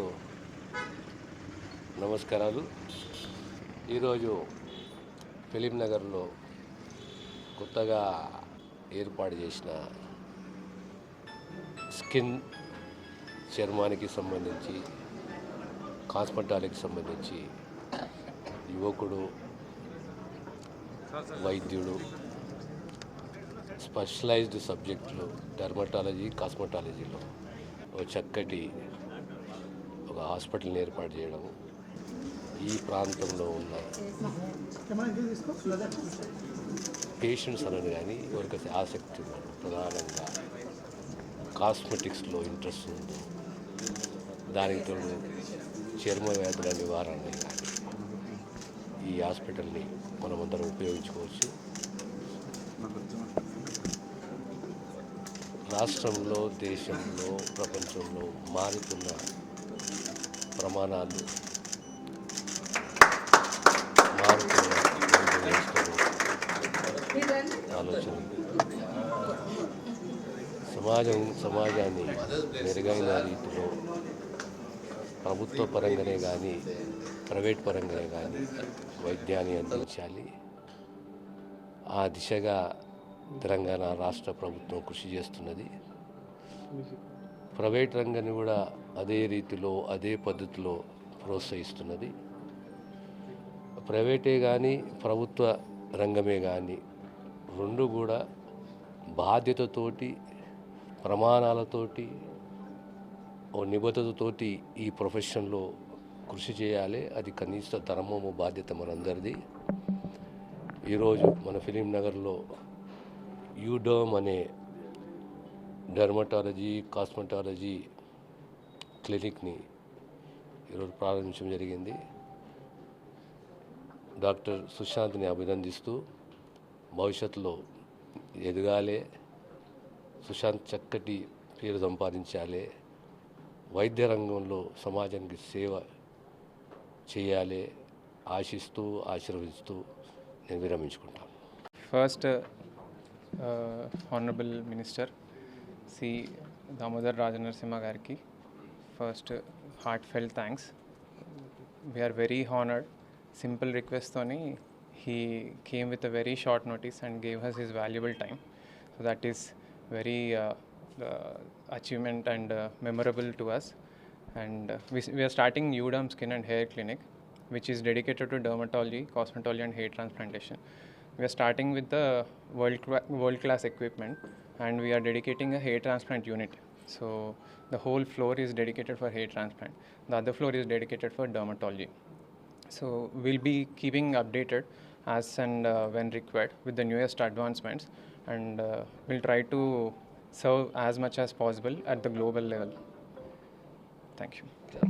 అందరికీ నమస్కారాలు. ఈరోజు ఫిలిం నగర్లో కొత్తగా ఏర్పాటు చేసిన స్కిన్ చర్మానికి సంబంధించి కాస్మెటాలిక్ సంబంధించి యువకుడు వైద్యుడు స్పెషలైజ్డ్ సబ్జెక్టులు డర్మటాలజీ కాస్మెటాలజీలో ఓ చక్కటి ఒక హాస్పిటల్ని ఏర్పాటు చేయడం ఈ ప్రాంతంలో ఉన్న పేషెంట్స్ అనని కానీ ఎవరికైతే ఆసక్తి ఉన్నారు ప్రధానంగా కాస్మెటిక్స్లో ఇంట్రెస్ట్ ఉందో దానికి తోడు చర్మ వ్యాధుల నివారణ కానీ ఈ హాస్పిటల్ని మనమందరం ఉపయోగించుకోవచ్చు. రాష్ట్రంలో దేశంలో ప్రపంచంలో మారుతున్న ప్రమాణాలు మారుతున్న సమాజం సమాజాన్ని మెరుగైన రీతిలో ప్రభుత్వ పరంగానే కానీ ప్రైవేట్ పరంగానే కానీ వైద్యాన్ని అందించాలి. ఆ దిశగా తెలంగాణ రాష్ట్ర ప్రభుత్వం కృషి చేస్తున్నది. ప్రైవేట్ రంగాన్ని కూడా అదే రీతిలో అదే పద్ధతిలో ప్రోత్సహిస్తున్నది. ప్రైవేటే కానీ ప్రభుత్వ రంగమే కానీ రెండు కూడా బాధ్యతతోటి ప్రమాణాలతోటి ఓ నిబద్ధతతోటి ఈ ప్రొఫెషన్లో కృషి చేయాలి. అది కనీస ధర్మము బాధ్యత మనందరిది. ఈరోజు మన ఫిలిం నగర్లో యూడోమ్ అనే డెర్మటాలజీ కాస్మెటాలజీ క్లినిక్ని ఈరోజు ప్రారంభించడం జరిగింది. డాక్టర్ సుశాంత్ని అభినందిస్తూ భవిష్యత్తులో ఎదగాలి సుశాంత్ చక్కటి పేరు సంపాదించాలి వైద్య రంగంలో సమాజానికి సేవ చేయాలి ఆశిస్తూ ఆశీర్వదిస్తూ నేను విరమించుకుంటాను. First uh, Honorable Minister, C. Damodar Rajanarsimha Garki, first heartfelt thanks. We are very honored. Simple request Tony, he came with a very short notice and gave us his valuable time. So that is very uh, achievement and uh, memorable to us. And uh, we, we are starting UDAM Skin and Hair Clinic, which is dedicated to dermatology, cosmetology, and hair transplantation. We are starting with the world world class equipment, and we are dedicating a hair transplant unit. So the whole floor is dedicated for hair transplant. The other floor is dedicated for dermatology. So we'll be keeping updated as and uh, when required with the newest advancements, and uh, we'll try to serve as much as possible at the global level. Thank you.